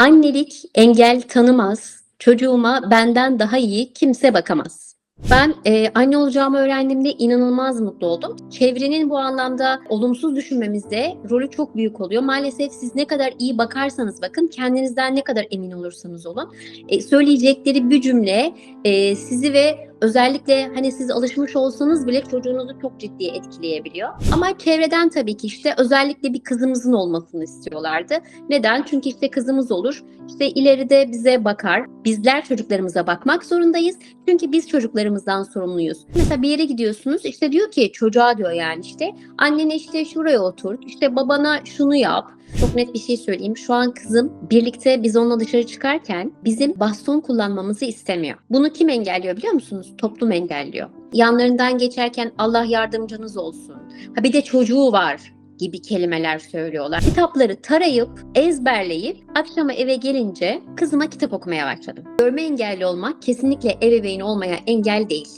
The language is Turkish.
Annelik engel tanımaz. Çocuğuma benden daha iyi kimse bakamaz. Ben e, anne olacağımı öğrendiğimde inanılmaz mutlu oldum. Çevrenin bu anlamda olumsuz düşünmemizde rolü çok büyük oluyor. Maalesef siz ne kadar iyi bakarsanız bakın, kendinizden ne kadar emin olursanız olun, e, söyleyecekleri bir cümle e, sizi ve özellikle hani siz alışmış olsanız bile çocuğunuzu çok ciddi etkileyebiliyor. Ama çevreden tabii ki işte özellikle bir kızımızın olmasını istiyorlardı. Neden? Çünkü işte kızımız olur. İşte ileride bize bakar. Bizler çocuklarımıza bakmak zorundayız. Çünkü biz çocuklarımızdan sorumluyuz. Mesela bir yere gidiyorsunuz işte diyor ki çocuğa diyor yani işte annene işte şuraya otur, işte babana şunu yap. Çok net bir şey söyleyeyim. Şu an kızım birlikte biz onunla dışarı çıkarken bizim baston kullanmamızı istemiyor. Bunu kim engelliyor biliyor musunuz? Toplum engelliyor. Yanlarından geçerken Allah yardımcınız olsun. Ha bir de çocuğu var gibi kelimeler söylüyorlar. Kitapları tarayıp, ezberleyip akşama eve gelince kızıma kitap okumaya başladım. Görme engelli olmak kesinlikle ebeveyn olmaya engel değil.